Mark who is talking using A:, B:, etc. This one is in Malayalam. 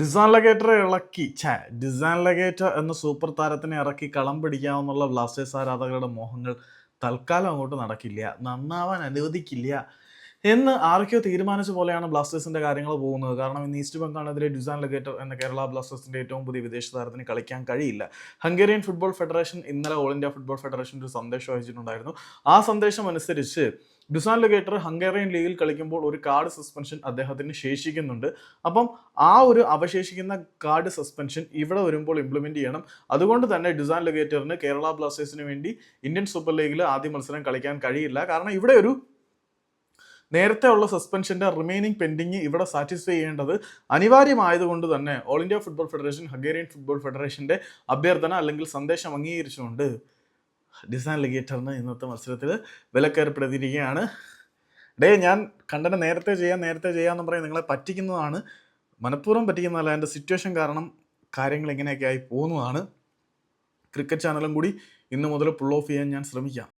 A: ഡിസാൻ ലഗേറ്റർ ഇളക്കി. ഛേ ഡിസാൻ ലഗേറ്റർ എന്ന സൂപ്പർ താരത്തിനെ ഇറക്കി കളം പിടിക്കാമെന്നുള്ള ബ്ലാസ്റ്റേഴ്സ് ആരാധകരുടെ മോഹങ്ങൾ തൽക്കാലം അങ്ങോട്ട് നടക്കില്ല. നന്നാവാൻ അനുവദിക്കില്ല എന്ന് ആരൊക്കെയോ തീരുമാനിച്ച പോലെയാണ് ബ്ലാസ്റ്റേഴ്സിന്റെ കാര്യങ്ങൾ പോകുന്നത്. കാരണം ഇന്ന് ഈസ്റ്റ് ബംഗാളിനെതിരെ ഡിസാൻ ലഗേറ്റർ എന്ന കേരള ബ്ലാസ്റ്റേഴ്സിന്റെ ഏറ്റവും പുതിയ വിദേശ താരത്തിന് കളിക്കാൻ കഴിയില്ല. ഹംഗേറിയൻ ഫുട്ബോൾ ഫെഡറേഷൻ ഇന്നലെ ഓൾ ഇന്ത്യ ഫുട്ബോൾ ഫെഡറേഷൻ ഒരു സന്ദേശം അയച്ചിട്ടുണ്ടായിരുന്നു. ആ സന്ദേശം അനുസരിച്ച് ഡുസാൻ ലഗേറ്റർ ഹംഗേറിയൻ ലീഗിൽ കളിക്കുമ്പോൾ ഒരു കാർഡ് സസ്പെൻഷൻ അദ്ദേഹത്തിന് ശേഷിക്കുന്നുണ്ട്. അപ്പം ആ ഒരു അവശേഷിക്കുന്ന കാർഡ് സസ്പെൻഷൻ ഇവിടെ വരുമ്പോൾ ഇംപ്ലിമെന്റ് ചെയ്യണം. അതുകൊണ്ട് തന്നെ ഡിസാൻ ലഗേറ്ററിന് കേരള ബ്ലാസ്റ്റേഴ്സിന് വേണ്ടി ഇന്ത്യൻ സൂപ്പർ ലീഗിൽ ആദ്യ മത്സരം കളിക്കാൻ കഴിയില്ല. കാരണം ഇവിടെ ഒരു നേരത്തെ ഉള്ള സസ്പെൻഷന്റെ റിമൈനിങ് പെൻഡിങ് ഇവിടെ സാറ്റിസ്ഫൈ ചെയ്യേണ്ടത് അനിവാര്യമായതുകൊണ്ട് തന്നെ all India football federation Hungarian football ഫെഡറേഷന്റെ അഭ്യർത്ഥന അല്ലെങ്കിൽ സന്ദേശം അംഗീകരിച്ചുകൊണ്ട് ഡിസൈൻ ലഗേറ്ററിന് ഇന്നത്തെ മത്സരത്തിൽ വിലക്കേർപ്പെടുത്തിയിരിക്കുകയാണ്. ഡേ ഞാൻ കണ്ടന നേരത്തെ ചെയ്യാം നേരത്തെ ചെയ്യാമെന്ന് പറയും നിങ്ങളെ പറ്റിക്കുന്നതാണ്. മനഃപൂർവം പറ്റിക്കുന്നതല്ല എന്റെ സിറ്റുവേഷൻ കാരണം കാര്യങ്ങൾ ഇങ്ങനെയൊക്കെ ആയി പോകുന്നതാണ്. ക്രിക്കറ്റ് ചാനലും കൂടി ഇന്ന് മുതൽ പുൾ ഓഫ് ചെയ്യാൻ ഞാൻ ശ്രമിക്കാം.